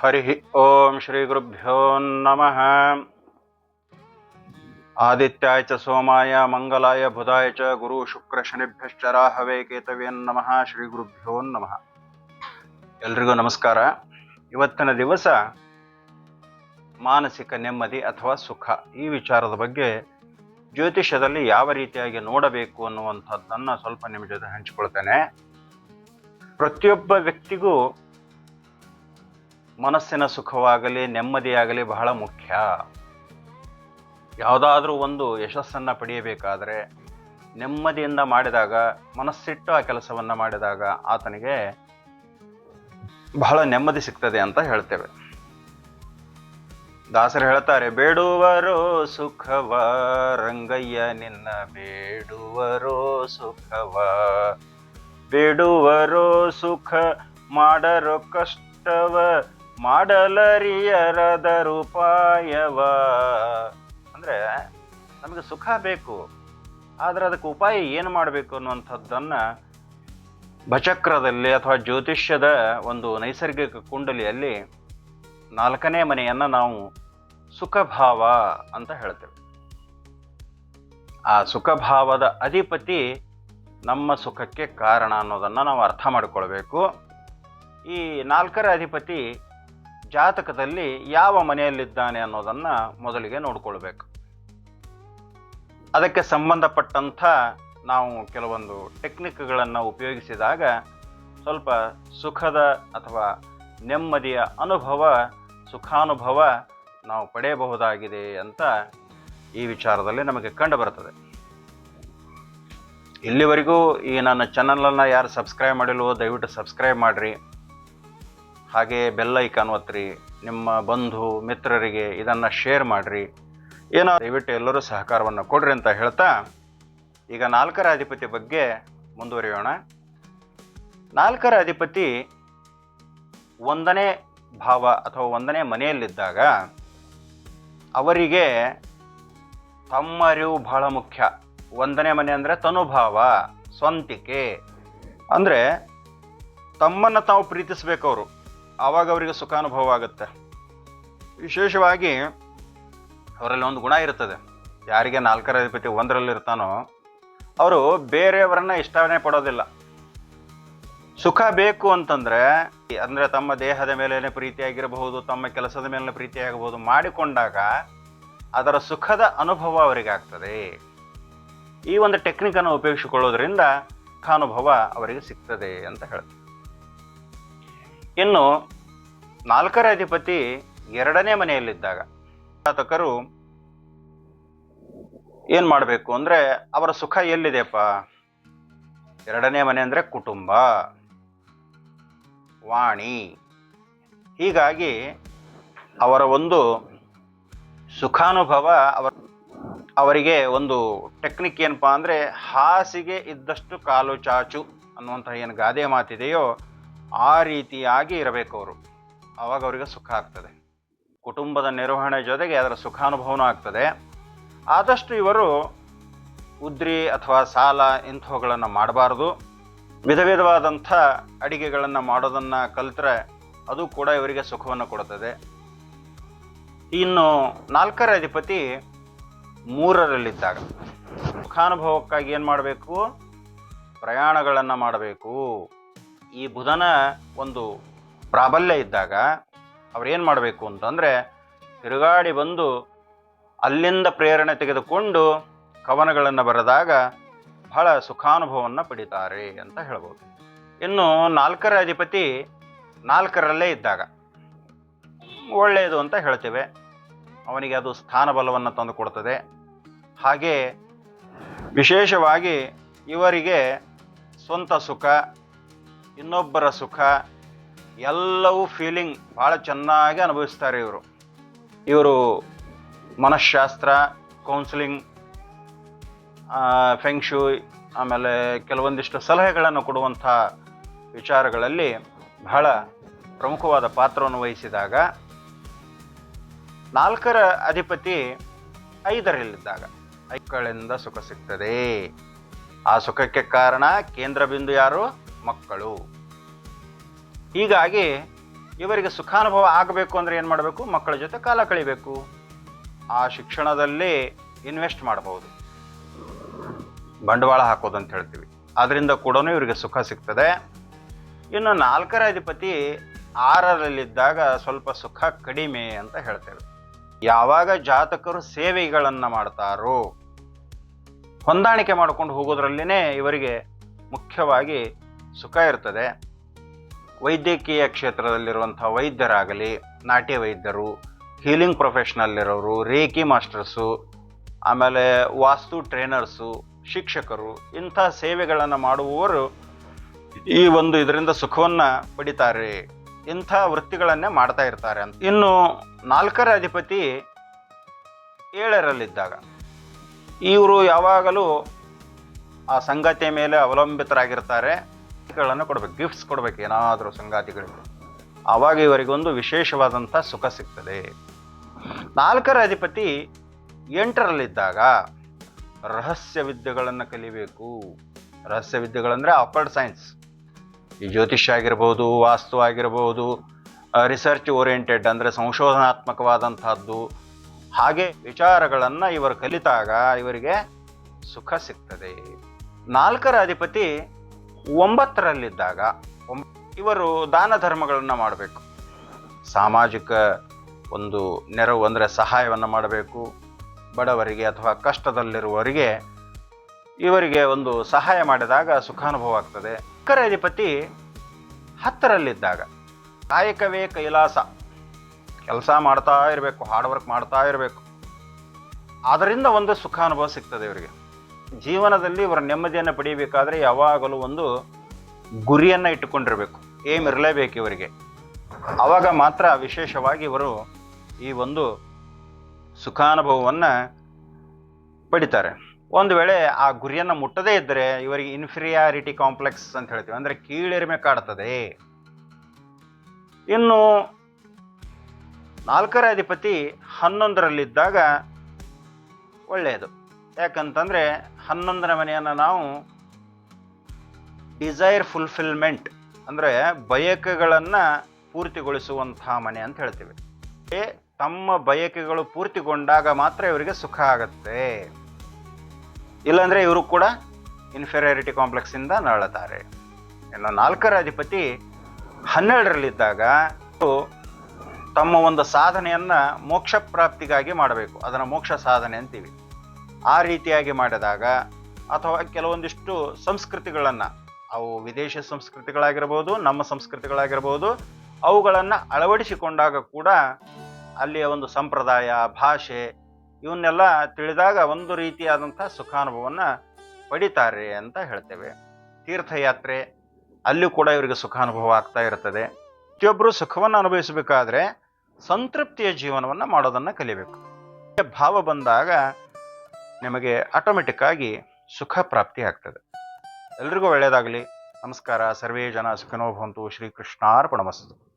ಹರಿ ಓಂ ಶ್ರೀ ಗುರುಭ್ಯೋ ನಮಃ ಆದಿತ್ಯಾಯ ಚ ಸೋಮಾಯ ಮಂಗಲಾಯ ಬುಧಾಯ ಚ ಗುರು ಶುಕ್ರ ಶನಿಭ್ಯಶ್ಚ ರಾಹವೇ ಕೇತವೇ ನಮಃ ಶ್ರೀ ಗುರುಭ್ಯೋ ನಮಃ ಎಲ್ರಿಗೂ ನಮಸ್ಕಾರ. ಇವತ್ತಿನ ದಿವಸ ಮಾನಸಿಕ ನೆಮ್ಮದಿ ಅಥವಾ ಸುಖ, ಈ ವಿಚಾರದ ಬಗ್ಗೆ ಜ್ಯೋತಿಷ್ಯದಲ್ಲಿ ಯಾವ ರೀತಿಯಾಗಿ ನೋಡಬೇಕು ಅನ್ನುವಂಥದ್ದನ್ನು ಸ್ವಲ್ಪ ನಿಮ್ಮ ಜೊತೆ ಹಂಚಿಕೊಳ್ತೇನೆ. ಪ್ರತಿಯೊಬ್ಬ ವ್ಯಕ್ತಿಗೂ ಮನಸ್ಸಿನ ಸುಖವಾಗಲಿ, ನೆಮ್ಮದಿಯಾಗಲಿ ಬಹಳ ಮುಖ್ಯ. ಯಾವುದಾದ್ರೂ ಒಂದು ಯಶಸ್ಸನ್ನು ಪಡೆಯಬೇಕಾದರೆ ನೆಮ್ಮದಿಯಿಂದ ಮಾಡಿದಾಗ, ಮನಸ್ಸಿಟ್ಟು ಆ ಕೆಲಸವನ್ನು ಮಾಡಿದಾಗ ಆತನಿಗೆ ಬಹಳ ನೆಮ್ಮದಿ ಸಿಗ್ತದೆ ಅಂತ ಹೇಳ್ತೇವೆ. ದಾಸರು ಹೇಳ್ತಾರೆ, ಬೇಡುವರು ಸುಖವ, ರಂಗಯ್ಯ ನಿನ್ನ ಬೇಡುವರೋ ಸುಖವ. ಬೇಡುವರು ಸುಖ, ಮಾಡರೋ ಕಷ್ಟವ ಮಾಡಲರಿಯರದರುಪಾಯವ ಅಂದ್ರೆ ನಮಗೆ ಸುಖ ಬೇಕು, ಆದ್ರೆ ಅದಕ್ಕೆ ಉಪಾಯ ಏನು ಮಾಡಬೇಕು ಅನ್ನುವಂಥದ್ದನ್ನು ಭಚಕ್ರದಲ್ಲಿ ಅಥವಾ ಜ್ಯೋತಿಷ್ಯದ ಒಂದು ನೈಸರ್ಗಿಕ ಕುಂಡಲಿಯಲ್ಲಿ ನಾಲ್ಕನೇ ಮನೆಯನ್ನ ನಾವು ಸುಖಭಾವ ಅಂತ ಹೇಳ್ತೇವೆ. ಆ ಸುಖಭಾವದ ಅಧಿಪತಿ ನಮ್ಮ ಸುಖಕ್ಕೆ ಕಾರಣ ಅನ್ನೋದನ್ನು ನಾವು ಅರ್ಥ ಮಾಡಿಕೊಳ್ಬೇಕು. ಈ ನಾಲ್ಕರ ಅಧಿಪತಿ ಜಾತಕದಲ್ಲಿ ಯಾವ ಮನೆಯಲ್ಲಿದ್ದಾನೆ ಅನ್ನೋದನ್ನು ಮೊದಲಿಗೆ ನೋಡ್ಕೊಳ್ಬೇಕು. ಅದಕ್ಕೆ ಸಂಬಂಧಪಟ್ಟಂಥ ನಾವು ಕೆಲವೊಂದು ಟೆಕ್ನಿಕ್ಗಳನ್ನು ಉಪಯೋಗಿಸಿದಾಗ ಸ್ವಲ್ಪ ಸುಖದ ಅಥವಾ ನೆಮ್ಮದಿಯ ಅನುಭವ, ಸುಖಾನುಭವ ನಾವು ಪಡೆಯಬಹುದಾಗಿದೆ ಅಂತ ಈ ವಿಚಾರದಲ್ಲಿ ನಮಗೆ ಕಂಡು ಬರ್ತದೆ ಇಲ್ಲಿವರೆಗೂ ಈ ನನ್ನ ಚಾನಲನ್ನು ಯಾರು ಸಬ್ಸ್ಕ್ರೈಬ್ ಮಾಡಿಲ್ವೋ ದಯವಿಟ್ಟು ಸಬ್ಸ್ಕ್ರೈಬ್ ಮಾಡಿರಿ. ಹಾಗೆ ಬೆಲ್ಲ ಐಕಾನ್ ಒತ್ತಿರಿ ನಿಮ್ಮ ಬಂಧು, ಮಿತ್ರರಿಗೆ ಇದನ್ನು ಶೇರ್ ಮಾಡಿರಿ. ಏನೋ ದಯವಿಟ್ಟು ಎಲ್ಲರೂ ಸಹಕಾರವನ್ನು ಕೊಡ್ರಿ ಅಂತ ಹೇಳ್ತಾ, ಈಗ ನಾಲ್ಕರ ಅಧಿಪತಿ ಬಗ್ಗೆ ಮುಂದುವರಿಯೋಣ. ನಾಲ್ಕರ ಅಧಿಪತಿ ಒಂದನೇ ಭಾವ ಅಥವಾ ಒಂದನೇ ಮನೆಯಲ್ಲಿದ್ದಾಗ ಅವರಿಗೆ ತಮ್ಮ ಅರಿವು ಬಹಳ ಮುಖ್ಯ. ಒಂದನೇ ಮನೆ ಅಂದರೆ ತನುಭಾವ, ಸ್ವಂತಿಕೆ. ಅಂದರೆ ತಮ್ಮನ್ನು ತಾವು ಪ್ರೀತಿಸಬೇಕವರು ಆವಾಗ ಅವರಿಗೆ ಸುಖಾನುಭವ ಆಗುತ್ತೆ ವಿಶೇಷವಾಗಿ ಅವರಲ್ಲಿ ಒಂದು ಗುಣ ಇರ್ತದೆ. ಯಾರಿಗೆ ನಾಲ್ಕರ ಅಧಿಪತಿ ಒಂದರಲ್ಲಿ ಇರ್ತಾನೋ ಅವರು ಬೇರೆಯವರನ್ನ ಇಷ್ಟನೇ ಪಡೋದಿಲ್ಲ. ಸುಖ ಬೇಕು ಅಂತಂದ್ರೆ ಅಂದ್ರೆ ತಮ್ಮ ದೇಹದ ಮೇಲೇನೆ ಪ್ರೀತಿಯಾಗಿರಬಹುದು, ತಮ್ಮ ಕೆಲಸದ ಮೇಲಿನ ಪ್ರೀತಿಯಾಗಬಹುದು ಮಾಡಿಕೊಂಡಾಗ ಅದರ ಸುಖದ ಅನುಭವ ಅವರಿಗೆ ಆಗ್ತದೆ ಈ ಒಂದು ಟೆಕ್ನಿಕನ್ನು ಉಪಯೋಗಿಸಿಕೊಳ್ಳೋದ್ರಿಂದ ಸುಖಾನುಭವ ಅವರಿಗೆ ಸಿಗ್ತದೆ ಅಂತ ಹೇಳ್ತಾರೆ ಇನ್ನು ನಾಲ್ಕರ ಅಧಿಪತಿ ಎರಡನೇ ಮನೆಯಲ್ಲಿದ್ದಾಗ ಜಾತಕರು ಏನ್ ಮಾಡಬೇಕು ಅಂದ್ರೆ ಅವರ ಸುಖ ಎಲ್ಲಿದೆಪ್ಪ ಎರಡನೇ ಮನೆ ಅಂದ್ರೆ ಕುಟುಂಬ, ವಾಣಿ. ಹೀಗಾಗಿ ಅವರ ಒಂದು ಸುಖಾನುಭವ ಅವರ ಅವರಿಗೆ ಒಂದು ಟೆಕ್ನಿಕ್ ಏನಪ್ಪ ಅಂದರೆ ಹಾಸಿಗೆ ಇದ್ದಷ್ಟು ಕಾಲು ಚಾಚು ಅನ್ನುವಂಥ ಏನು ಗಾದೆ ಮಾತಿದೆಯೋ ಆ ರೀತಿಯಾಗಿ ಇರಬೇಕು ಅವರು. ಆವಾಗ ಅವರಿಗೆ ಸುಖ ಆಗ್ತದೆ. ಕುಟುಂಬದ ನಿರ್ವಹಣೆ ಜೊತೆಗೆ ಅದರ ಸುಖಾನುಭವನೂ ಆಗ್ತದೆ. ಆದಷ್ಟು ಇವರು ಉದ್ರಿ ಅಥವಾ ಸಾಲ ಇಂಥವುಗಳನ್ನು ಮಾಡಬಾರ್ದು. ವಿಧ ವಿಧವಾದಂಥ ಅಡಿಗೆಗಳನ್ನು ಮಾಡೋದನ್ನು ಕಲಿತ್ರೆ ಅದು ಕೂಡ ಇವರಿಗೆ ಸುಖವನ್ನು ಕೊಡುತ್ತದೆ. ಇನ್ನು ನಾಲ್ಕರ ಅಧಿಪತಿ ಮೂರರಲ್ಲಿದ್ದಾಗ. ಸುಖಾನುಭವಕ್ಕಾಗಿ ಏನು ಮಾಡಬೇಕು? ಪ್ರಯಾಣಗಳನ್ನು ಮಾಡಬೇಕು. ಈ ಬುಧನ ಒಂದು ಪ್ರಾಬಲ್ಯ ಇದ್ದಾಗ ಅವ್ರೇನು ಮಾಡಬೇಕು ಅಂತಂದರೆ ತಿರುಗಾಡಿ ಬಂದು ಅಲ್ಲಿಂದ ಪ್ರೇರಣೆ ತೆಗೆದುಕೊಂಡು ಕವನಗಳನ್ನು ಬರೆದಾಗ ಬಹಳ ಸುಖಾನುಭವವನ್ನು ಪಡಿತಾರೆ ಅಂತ ಹೇಳ್ಬೋದು. ಇನ್ನು ನಾಲ್ಕರ ಅಧಿಪತಿ ನಾಲ್ಕರಲ್ಲೇ ಇದ್ದಾಗ ಒಳ್ಳೆಯದು ಅಂತ ಹೇಳ್ತೇವೆ. ಅವನಿಗೆ ಅದು ಸ್ಥಾನಬಲವನ್ನು ತಂದು ಕೊಡ್ತದೆ. ಹಾಗೆ ವಿಶೇಷವಾಗಿ ಇವರಿಗೆ ಸ್ವಂತ ಸುಖ ಇನ್ನೊಬ್ಬರ ಸುಖ, ಎಲ್ಲವೂ ಫೀಲಿಂಗ್ ಭಾಳ ಚೆನ್ನಾಗಿ ಅನುಭವಿಸ್ತಾರೆ ಇವರು. ಇವರು ಮನಃಶಾಸ್ತ್ರ ಕೌನ್ಸಿಲಿಂಗ್ ಫೆಂಗ್ಶು ಆಮೇಲೆ ಕೆಲವೊಂದಿಷ್ಟು ಸಲಹೆಗಳನ್ನು ಕೊಡುವಂಥ ವಿಚಾರಗಳಲ್ಲಿ ಬಹಳ ಪ್ರಮುಖವಾದ ಪಾತ್ರವನ್ನು ವಹಿಸಿದಾಗ, ನಾಲ್ಕರ ಅಧಿಪತಿ ಐದರಲ್ಲಿದ್ದಾಗ ಐಕಳಿಂದ ಸುಖ ಸಿಗ್ತದೆ. ಆ ಸುಖಕ್ಕೆ ಕಾರಣ ಕೇಂದ್ರ ಬಿಂದು ಯಾರು? ಮಕ್ಕಳು. ಹೀಗಾಗಿ ಇವರಿಗೆ ಸುಖಾನುಭವ ಆಗಬೇಕು ಅಂದರೆ ಏನು ಮಾಡಬೇಕು? ಮಕ್ಕಳ ಜೊತೆ ಕಾಲ ಕಳಿಬೇಕು. ಆ ಶಿಕ್ಷಣದಲ್ಲಿ ಇನ್ವೆಸ್ಟ್ ಮಾಡಬಹುದು ಬಂಡವಾಳ ಹಾಕೋದು ಅಂತ ಹೇಳ್ತೀವಿ. ಅದರಿಂದ ಕೂಡ ಇವರಿಗೆ ಸುಖ ಸಿಗ್ತದೆ. ಇನ್ನು ನಾಲ್ಕರ ಅಧಿಪತಿ ಆರರಲ್ಲಿದ್ದಾಗ ಸ್ವಲ್ಪ ಸುಖ ಕಡಿಮೆ ಅಂತ ಹೇಳ್ತೇವೆ. ಯಾವಾಗ ಜಾತಕರು ಸೇವೆಗಳನ್ನು ಮಾಡ್ತಾರೋ, ಹೊಂದಾಣಿಕೆ ಮಾಡ್ಕೊಂಡು ಹೋಗೋದ್ರಲ್ಲಿನೇ ಇವರಿಗೆ ಮುಖ್ಯವಾಗಿ ಸುಖ ಇರ್ತದೆ. ವೈದ್ಯಕೀಯ ಕ್ಷೇತ್ರದಲ್ಲಿರುವಂಥ ವೈದ್ಯರಾಗಲಿ, ನಾಟ್ಯ ವೈದ್ಯರು ಹೀಲಿಂಗ್ ಪ್ರೊಫೆಷ್ನಲ್ ಇರೋರು ರೇಖಿ ಮಾಸ್ಟರ್ಸು, ಆಮೇಲೆ ವಾಸ್ತು ಟ್ರೈನರ್ಸು ಶಿಕ್ಷಕರು ಇಂಥ ಸೇವೆಗಳನ್ನು ಮಾಡುವವರು ಈ ಒಂದು ಇದರಿಂದ ಸುಖವನ್ನು ಪಡಿತಾರೆ. ಇಂಥ ವೃತ್ತಿಗಳನ್ನೇ ಮಾಡ್ತಾ ಇರ್ತಾರೆ ಅಂತ. ಇನ್ನು ನಾಲ್ಕರ ಅಧಿಪತಿ ಏಳರಲ್ಲಿದ್ದಾಗ ಇವರು ಯಾವಾಗಲೂ ಆ ಸಂಗತಿಯ ಮೇಲೆ ಅವಲಂಬಿತರಾಗಿರ್ತಾರೆ. ಗಳನ್ನು ಕೊಡಬೇಕು ಗಿಫ್ಟ್ಸ್ ಕೊಡಬೇಕು, ಏನಾದರೂ ಸಂಗಾತಿಗಳಿಗೆ ಆವಾಗ ಇವರಿಗೊಂದು ವಿಶೇಷವಾದಂಥ ಸುಖ ಸಿಗ್ತದೆ. ನಾಲ್ಕರ ಅಧಿಪತಿ ಎಂಟರಲ್ಲಿದ್ದಾಗ ರಹಸ್ಯ ವಿದ್ಯೆಗಳನ್ನು ಕಲಿಬೇಕು. ರಹಸ್ಯ ವಿದ್ಯೆಗಳಂದರೆ ಅಪರ್ಡ್ ಸೈನ್ಸ್ ಈ ಜ್ಯೋತಿಷ್ಯ ಆಗಿರ್ಬೋದು, ವಾಸ್ತು ಆಗಿರ್ಬೋದು ರಿಸರ್ಚ್ ಓರಿಯೆಂಟೆಡ್ ಅಂದರೆ ಸಂಶೋಧನಾತ್ಮಕವಾದಂಥದ್ದು. ಹಾಗೆ ವಿಚಾರಗಳನ್ನು ಇವರು ಕಲಿತಾಗ ಇವರಿಗೆ ಸುಖ ಸಿಗ್ತದೆ. ನಾಲ್ಕರ ಅಧಿಪತಿ ಒಂಬತ್ತರಲ್ಲಿದ್ದಾಗ ಒಂಬ ಇವರು ದಾನ ಧರ್ಮಗಳನ್ನು ಮಾಡಬೇಕು. ಸಾಮಾಜಿಕ ಒಂದು ನೆರವು ಅಂದರೆ ಸಹಾಯವನ್ನು ಮಾಡಬೇಕು. ಬಡವರಿಗೆ ಅಥವಾ ಕಷ್ಟದಲ್ಲಿರುವವರಿಗೆ ಇವರಿಗೆ ಒಂದು ಸಹಾಯ ಮಾಡಿದಾಗ ಸುಖಾನುಭವ ಆಗ್ತದೆ. ಕರಾಧಿಪತಿ ಹತ್ತರಲ್ಲಿದ್ದಾಗ ಕಾಯಕವೇ ಕೈಲಾಸ. ಕೆಲಸ ಮಾಡ್ತಾ ಇರಬೇಕು ಹಾರ್ಡ್ ವರ್ಕ್ ಮಾಡ್ತಾ ಇರಬೇಕು. ಅದರಿಂದ ಒಂದು ಸುಖಾನುಭವ ಸಿಗ್ತದೆ ಇವರಿಗೆ. ಜೀವನದಲ್ಲಿ ಇವರ ನೆಮ್ಮದಿಯನ್ನು ಪಡೆಯಬೇಕಾದ್ರೆ ಯಾವಾಗಲೂ ಒಂದು ಗುರಿಯನ್ನು ಇಟ್ಟುಕೊಂಡಿರಬೇಕು. ಏಮ್ ಇರಲೇಬೇಕು ಇವರಿಗೆ. ಆವಾಗ ಮಾತ್ರ ವಿಶೇಷವಾಗಿ ಇವರು ಈ ಒಂದು ಸುಖಾನುಭವವನ್ನು ಪಡಿತಾರೆ. ಒಂದು ವೇಳೆ ಆ ಗುರಿಯನ್ನು ಮುಟ್ಟದೇ ಇದ್ದರೆ ಇವರಿಗೆ ಇನ್ಫೀರಿಯಾರಿಟಿ ಕಾಂಪ್ಲೆಕ್ಸ್ ಅಂತ ಹೇಳ್ತೀವಿ. ಅಂದರೆ ಕೀಳೆರಿಮೆ ಕಾಡ್ತದೆ. ಇನ್ನು ನಾಲ್ಕರ ಅಧಿಪತಿ ಹನ್ನೊಂದರಲ್ಲಿದ್ದಾಗ ಒಳ್ಳೆಯದು. ಯಾಕಂತಂದರೆ ಹನ್ನೊಂದರ ಮನೆಯನ್ನು ನಾವು ಡಿಸೈರ್ ಫುಲ್ಫಿಲ್ಮೆಂಟ್ ಅಂದರೆ ಬಯಕೆಗಳನ್ನು ಪೂರ್ತಿಗೊಳಿಸುವಂತಹ ಮನೆ ಅಂತ ಹೇಳ್ತೀವಿ. ತಮ್ಮ ಬಯಕೆಗಳು ಪೂರ್ತಿಗೊಂಡಾಗ ಮಾತ್ರ ಇವರಿಗೆ ಸುಖ ಆಗುತ್ತೆ. ಇಲ್ಲಾಂದರೆ ಇವರು ಕೂಡ ಇನ್ಫೀರಿಯಾರಿಟಿ ಕಾಂಪ್ಲೆಕ್ಸಿಂದ ನರಳುತ್ತಾರೆ. ಇನ್ನು ನಾಲ್ಕರ ಅಧಿಪತಿ ಹನ್ನೆರಡರಲ್ಲಿದ್ದಾಗ ತಮ್ಮ ಒಂದು ಸಾಧನೆಯನ್ನು ಮೋಕ್ಷ ಪ್ರಾಪ್ತಿಗಾಗಿ ಮಾಡಬೇಕು. ಅದನ್ನು ಮೋಕ್ಷ ಸಾಧನೆ ಅಂತೀವಿ. ಆ ರೀತಿಯಾಗಿ ಮಾಡಿದಾಗ ಅಥವಾ ಕೆಲವೊಂದಿಷ್ಟು ಸಂಸ್ಕೃತಿಗಳನ್ನು, ಅವು ವಿದೇಶಿ ಸಂಸ್ಕೃತಿಗಳಾಗಿರ್ಬೋದು, ನಮ್ಮ ಸಂಸ್ಕೃತಿಗಳಾಗಿರ್ಬೋದು, ಅವುಗಳನ್ನು ಅಳವಡಿಸಿಕೊಂಡಾಗ ಕೂಡ ಅಲ್ಲಿಯ ಒಂದು ಸಂಪ್ರದಾಯ, ಭಾಷೆ ಇವನ್ನೆಲ್ಲ ತಿಳಿದಾಗ ಒಂದು ರೀತಿಯಾದಂಥ ಸುಖಾನುಭವವನ್ನು ಪಡಿತಾರೆ ಅಂತ ಹೇಳ್ತೇವೆ. ತೀರ್ಥಯಾತ್ರೆ, ಅಲ್ಲೂ ಕೂಡ ಇವರಿಗೆ ಸುಖಾನುಭವ ಆಗ್ತಾ ಇರ್ತದೆ. ಪ್ರತಿಯೊಬ್ಬರು ಸುಖವನ್ನು ಅನುಭವಿಸಬೇಕಾದ್ರೆ ಸಂತೃಪ್ತಿಯ ಜೀವನವನ್ನು ಮಾಡೋದನ್ನು ಕಲಿಬೇಕು. ಭಾವ ಬಂದಾಗ ನಿಮಗೆ ಆಟೋಮೆಟಿಕ್ ಆಗಿ ಸುಖ ಪ್ರಾಪ್ತಿ ಆಗ್ತದೆ. ಎಲ್ರಿಗೂ ಒಳ್ಳೆಯದಾಗಲಿ. ನಮಸ್ಕಾರ. ಸರ್ವೇ ಜನ ಸುಖನೋ ಭವಂತು. ಶ್ರೀಕೃಷ್ಣಾರ್ಪಣಮಸ್ತು